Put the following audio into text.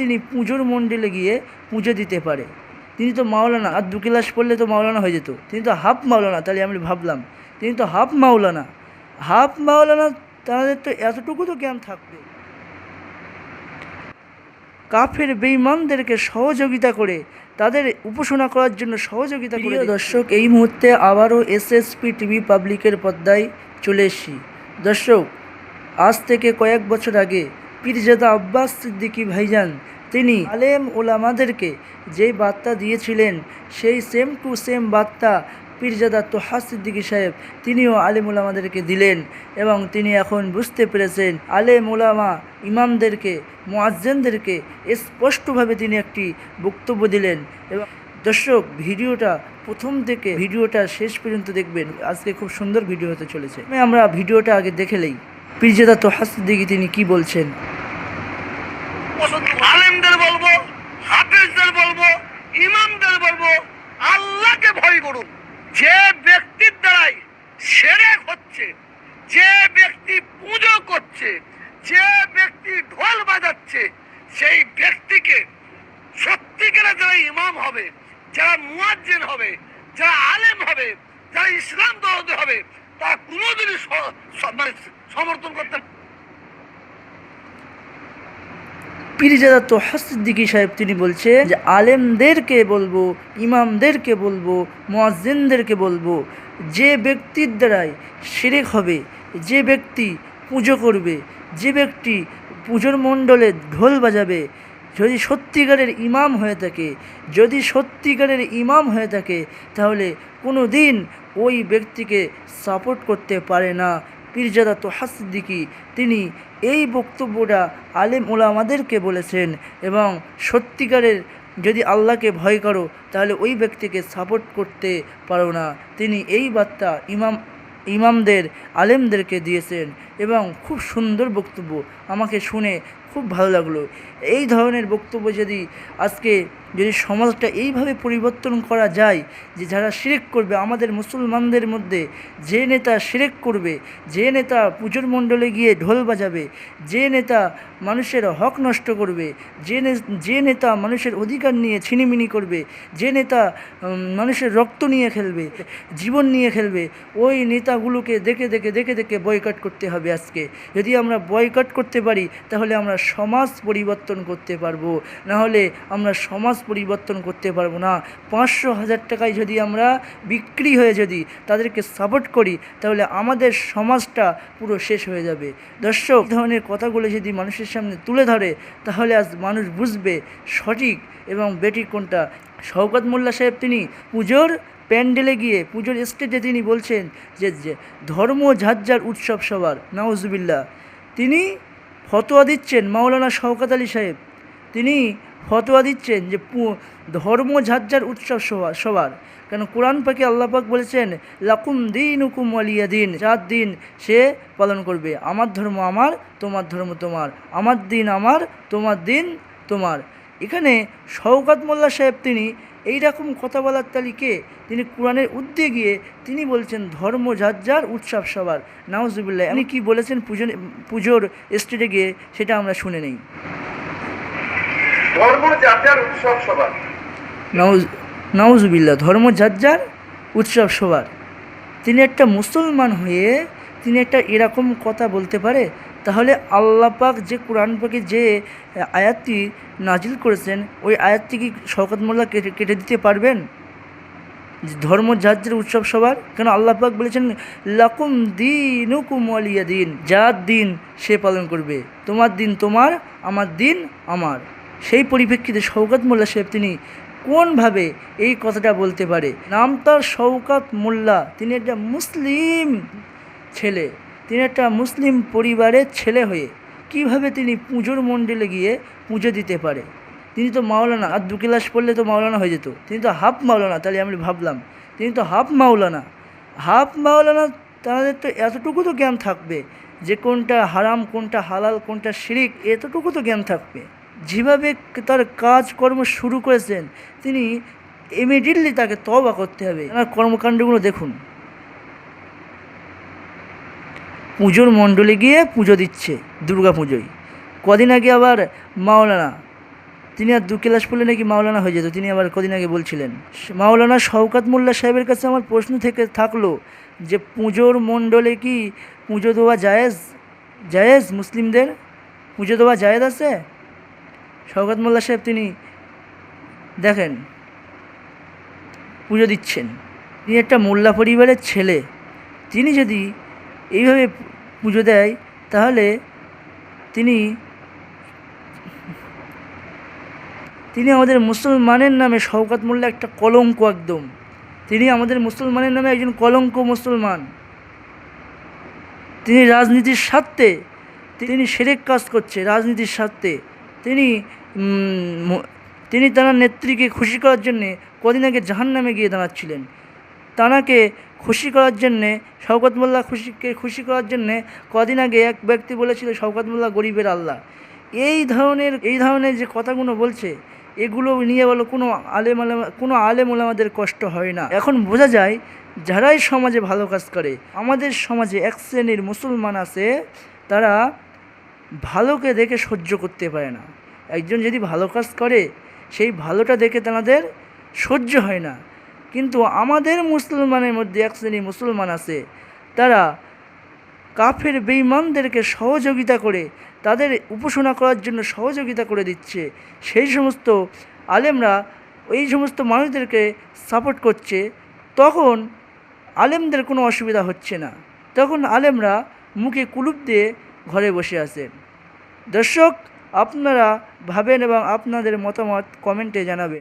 তিনি পুজোর মণ্ডলে গিয়ে পুজো দিতে পারে। তিনি তো মাওলানা আর দু ক্লাস পড়লে তো মাওলানা হয়ে যেত। তিনি তো হাফ মাওলানা তাহলে আমি ভাবলাম। তিনি তো হাফ মাওলানা। হাফ মাওলানা তাদের তো এতটুকু তো জ্ঞান থাকবে। কাফের বেঈমানদেরকে সহযোগিতা করে তাদের উপাসনা করার জন্য সহযোগিতা করে দর্শক এই মুহূর্তে আবারও এসএসপি টিভি পাবলিকের পর্দায় চলে এসেছি। দর্শক আজ থেকে কয়েক বছর আগে পীরজাদা আব্বাস সিদ্দিকী ভাইজান। তিনি আলেম ওলামাদেরকে যেই বার্তা দিয়েছিলেন, সেই সেম টু সেম বার্তা পীরজাদা তোহা সিদ্দিকী সাহেব তিনিও আলেম ওলামাদেরকে দিলেন এবং তিনি এখন বুঝতে পেরেছেন, আলেম ওলামা ইমামদেরকে, মোয়াজ্জেনদেরকে স্পষ্টভাবে তিনি একটি বক্তব্য দিলেন এবং দর্শক, ভিডিওটা প্রথম থেকে ভিডিওটা শেষ পর্যন্ত দেখবেন। আজকে খুব সুন্দর ভিডিও হতে চলেছে। আমরা ভিডিওটা আগে দেখেলেই পীরজাদা তোহা সিদ্দিকী তিনি কি বলছেন? আলেমদের বলব হাফেজদের বলব, ইমামদের বলব, আল্লাহকে ভয় করুন। যে ব্যক্তির দ্বারাই সেরেক হচ্ছে, যে ব্যক্তি পুজো করছে, যে ব্যক্তি ঢোল বাজাচ্ছে, সেই ব্যক্তিকে সত্যিকারে যারা ইমাম হবে, যারা মুয়াজ্জিন হবে, যারা আলেম হবে, যারা ইসলাম দরদে হবে, তারা কোনোদিনই মানে সমর্থন করতে পীরজাদা তোহা সিদ্দিকী সাহেব, তিনি বলছে যে, আলেমদেরকে বলব, ইমামদেরকে বলব, মোয়াজ্জিনদেরকে বলব, যে ব্যক্তির দ্বারাই শিরেক হবে, যে ব্যক্তি পুজো করবে, যে ব্যক্তি পুজোর মণ্ডলে ঢোল বাজাবে, যদি সত্যিকারের ইমাম হয়ে থাকে, যদি সত্যিকারের ইমাম হয়ে থাকে, তাহলে কোনো দিন ওই ব্যক্তিকে সাপোর্ট করতে পারে না। পীরজাদা হাসদিকি তিনি এই বক্তব্যটা আলেম ওলামাদেরকে বলেছেন এবং সত্যিকারের যদি আল্লাহকে ভয় করো, তাহলে ওই ব্যক্তিকে সাপোর্ট করতে পারো না। তিনি এই বার্তা ইমাম, ইমামদের, আলেমদেরকে দিয়েছেন এবং খুব সুন্দর বক্তব্য আমাকে শুনে খুব ভালো লাগল। এই ধরনের বক্তব্য যদি আজকে যদি সমাজটা এইভাবে পরিবর্তন করা যায়, যে যারা শিরেক করবে, আমাদের মুসলমানদের মধ্যে যে নেতা শিরেক করবে, যে নেতা পুজোর মণ্ডলে গিয়ে ঢোল বাজাবে, যে নেতা মানুষের হক নষ্ট করবে, যে যে নেতা মানুষের অধিকার নিয়ে ছিনিমিনি করবে, যে নেতা মানুষের রক্ত নিয়ে খেলবে, জীবন নিয়ে খেলবে, ওই নেতাগুলোকে দেখে দেখে দেখে দেখে বয়কট করতে হবে আজকে। যদি আমরা বয়কট করতে পারি, তাহলে আমরা সমাজ পরিবর্তন করতে পারব। নাহলে আমরা সমাজ পরিবর্তন করতে পারব না। পাঁচশো হাজার টাকায় যদি আমরা বিক্রি হয়ে যদি তাদেরকে সাপোর্ট করি, তাহলে আমাদের সমাজটা পুরো শেষ হয়ে যাবে। দর্শক ধরনের কথাগুলো যদি মানুষের সামনে তুলে ধরে, তাহলে আজ মানুষ বুঝবে সঠিক এবং বেটি কোনটা। শওকত মোল্লা সাহেব তিনি পুজোর প্যান্ডেলে গিয়ে, পুজোর স্টেজে তিনি বলছেন যে ধর্ম ঝাজ্জার উৎসব সবার, নাউজুবিল্লাহ। তিনি ফতোয়া দিচ্ছেন মাওলানা শওকত আলী সাহেব। তিনি ফতোয়া দিচ্ছেন যে ধর্ম ঝাজ্জার উৎসব সবার সবার কেন কোরআন পাকে আল্লাহ পাক বলেছেন, লাকুম দিন হুকুম আলিয়া দিন। যার দিন সে পালন করবে। আমার ধর্ম আমার, তোমার ধর্ম তোমার। আমার দিন আমার, তোমার দিন তোমার। এখানে শওকাত মোল্লা সাহেব তিনি এই রকম কথা বলার তালিকে তিনি কোরআনের উদ্দে গিয়ে তিনি বলছেন ধর্ম যার যার উৎসব সবার। নাউজুবিল্লাহ আপনি কি বলেছেন পুজো পুজোর স্টেটে গিয়ে সেটা আমরা শুনে নেই। ধর্ম যাত্রার উৎসব সবার। নাউজ নাউজুবিল্লাহ ধর্ম যার যার উৎসব সবার। তিনি একটা মুসলমান হয়ে তিনি একটা এরকম কথা বলতে পারে তাহলে আল্লাহ পাক যে কোরআন পাকে যে আয়াতটি নাজিল করেছেন, ওই আয়াতটি কি শওকত মোল্লা কেটে কেটে দিতে পারবেন? ধর্ম যার উৎসব সবার? কেন আল্লাহ পাক বলেছেন, লাকুম দিন আলিয়া দিন। যার দিন সে পালন করবে। তোমার দিন তোমার, আমার দিন আমার। সেই পরিপ্রেক্ষিতে শওকাত মোল্লা সাহেব তিনি কোনভাবে এই কথাটা বলতে পারে? নাম তার শওকাত মোল্লা। তিনি একটা মুসলিম ছেলে। তিনি একটা মুসলিম পরিবারের ছেলে হয়ে কীভাবে তিনি পুজোর মণ্ডলে গিয়ে পুজো দিতে পারে? তিনি তো মাওলানা আর দু ক্লাস পড়লে তো মাওলানা হয়ে যেত। তিনি তো হাফ মাওলানা, তাহলে আমি ভাবলাম, তিনি তো হাফ মাওলানা। হাফ মাওলানা, তাদের তো এতটুকু তো জ্ঞান থাকবে যে কোনটা হারাম, কোনটা হালাল, কোনটা শিরিক, এতটুকু তো জ্ঞান থাকবে। যেভাবে তার কাজকর্ম শুরু করেছেন, তিনি ইমিডিয়েটলি তাকে তবা করতে হবে। তার কর্মকাণ্ডগুলো দেখুন। পুজোর মণ্ডলে গিয়ে পুজো দিচ্ছে, দুর্গা পুজোয়। কদিন আগে আবার মাওলানা, তিনি আর দু ক্লাস পড়লে নাকি মাওলানা হয়ে যেত, তিনি আবার কদিন আগে বলছিলেন। মাওলানা শওকাত মোল্লা সাহেবের কাছে আমার প্রশ্ন থেকে থাকল যে, পুজোর মণ্ডলে কি পুজো দেওয়া জায়েজ? জায়েজ মুসলিমদের? পুজো দেওয়া জায়েজ আছে? শওকাত মোল্লা সাহেব তিনি দেখেন, পুজো দিচ্ছেন। তিনি একটা মোল্লা পরিবারের ছেলে। তিনি যদি এইভাবে পুজো দেয়, তাহলে তিনি তিনি আমাদের মুসলমানের নামে শওকাত মোল্লা একটা কলঙ্ক একদম। তিনি আমাদের মুসলমানের নামে একজন কলঙ্ক মুসলমান। তিনি রাজনীতির স্বার্থে তিনি সেরেক কাজ করছে, রাজনীতির স্বার্থে। তিনি তিনি তার নেত্রীকে খুশি করার জন্যে কদিন আগে জাহান নামে গিয়ে দাঁড়াচ্ছিলেন। তাঁকে খুশি করার জন্যে, শওকত মোল্লা খুশিকে খুশি করার জন্যে কদিন আগে এক ব্যক্তি বলেছিল, শওকত মোল্লা গরিবের আল্লাহ। এই ধরনের এই ধরনের যে কথাগুলো বলছে, এগুলো নিয়ে বলো, কোনো আলেম আলেম, কোনো আলেম ওলামাদের কষ্ট হয় না। এখন বোঝা যায়, যারাই সমাজে ভালো কাজ করে, আমাদের সমাজে এক শ্রেণির মুসলমান আছে, তারা ভালোকে দেখে সহ্য করতে পারে না। একজন যদি ভালো কাজ করে, সেই ভালোটা দেখে তাদের সহ্য হয় না। কিন্তু আমাদের মুসলমানের মধ্যে এক শ্রেণি মুসলমান আছে, তারা কাফের বেঈমানদেরকে সহযোগিতা করে তাদের উপাসনা করার জন্য সহযোগিতা করে দিচ্ছে। সেই সমস্ত আলেমরা, এই সমস্ত মানুষদেরকে সাপোর্ট করছে। তখন আলেমদের কোনো অসুবিধা হচ্ছে না। তখন আলেমরা মুখে কুলুপ দিয়ে ঘরে বসে আছেন দর্শক, আপনারা ভাবেন এবং আপনাদের মতামত কমেন্টে জানাবেন।